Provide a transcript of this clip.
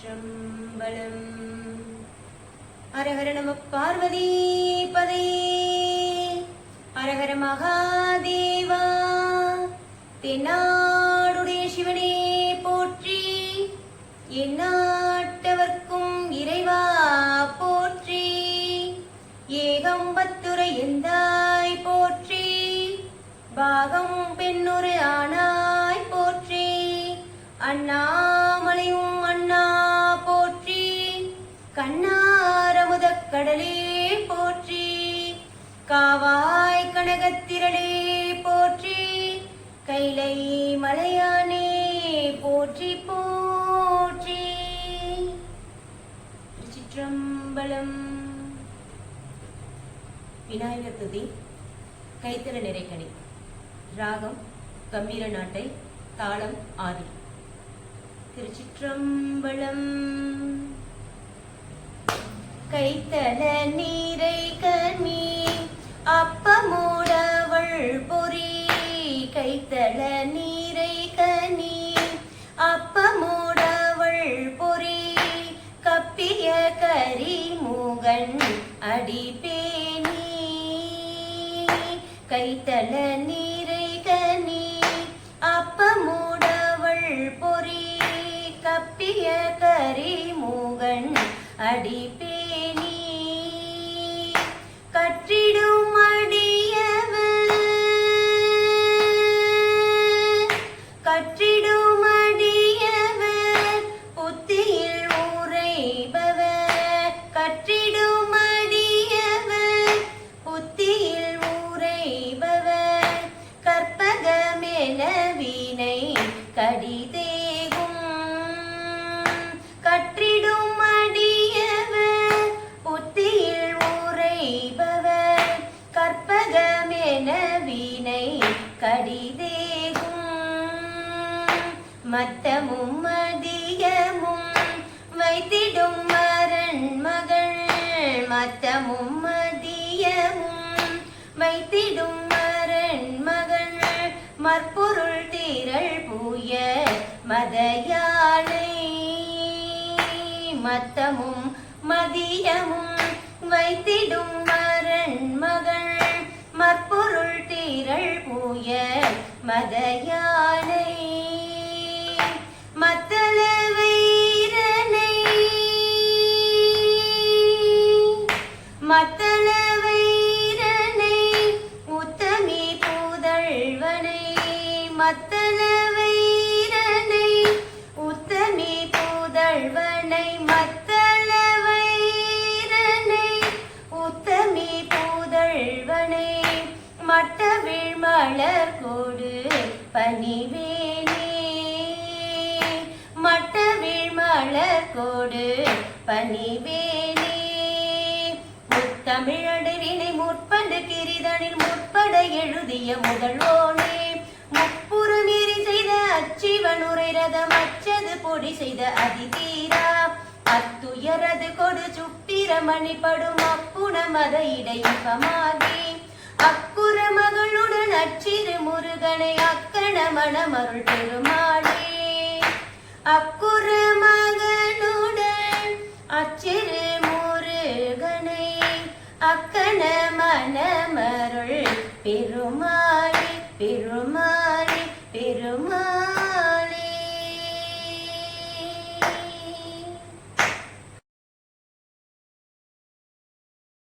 திருச்சிற்றம்பலம் அரஹர நம பார்வதி பதே. அரஹர மகாதேவா. தென்னாடுடைய சிவனே போற்றி. எந்நாட்டவர்க்கும் இறைவா போற்றி. ஏகம்பத்துரை எந்தாய் போற்றி. பாகம் பெண்ணுரு ஆனாய் போற்றி. அண்ணா கடலே போற்றி காவாய் கனகத்திரளே போற்றி கைலை மலையானே போற்றி போற்றி. திருச்சிற்றம்பலம். விநாயகர் துதி கைத்தல நிறைக்கணி. ராகம் கம்பீர நாட்டை தாளம் ஆதி. திருச்சிற்றம்பலம். கைத்தல நீரை கனி அப்பமோடவள் பொறி. கைத்தல நீரை கனி அப்பமோடவள் பொறி. கப்பிய கரிமுகன் அடிபேணி கைத்தல நீரை கனி அப்பமூடவள் பொறி. கப்பிய கரிமுகன் அடிபேணி வீணை கடிதேகும். மத்தமும் மதியமும் வைத்திடும் மரண் மகள். மத்தமும் மதியமும் வைத்திடும் மரண் மகள். மற்பொருள் தீரள் பூய மதயானை. மத்தமும் மதியமும் வைத்திடும் மரண் மகள். மற்பொருள் தீரள் பூய மதயானை. மத்தல வைரனை. மத்தல வைரனை உத்தமி பூதழ்வனை மத்தல வைரனை உத்தமி பூதழ்வனை பணிவேனே. மட்டவிழ் மலர் கோடு பணிவேனே முத்தமிழடரினை முற்பண்டு கிரிதனில் முற்பட எழுதிய முதல்வோனே. முப்புறமீறி செய்த அச்சிவனுரை ரதம் அச்சது பொடி செய்த அதிதீரா. அத்துயரது கொடு சுப்பிரமணி படும் அப்புண மத இடையுகமாகி அக்குற மகளுடன் அச்சிறு முருகனை அக்கண மணமருள் பெருமாளே. அக்குற மகனுடன் அச்சிறு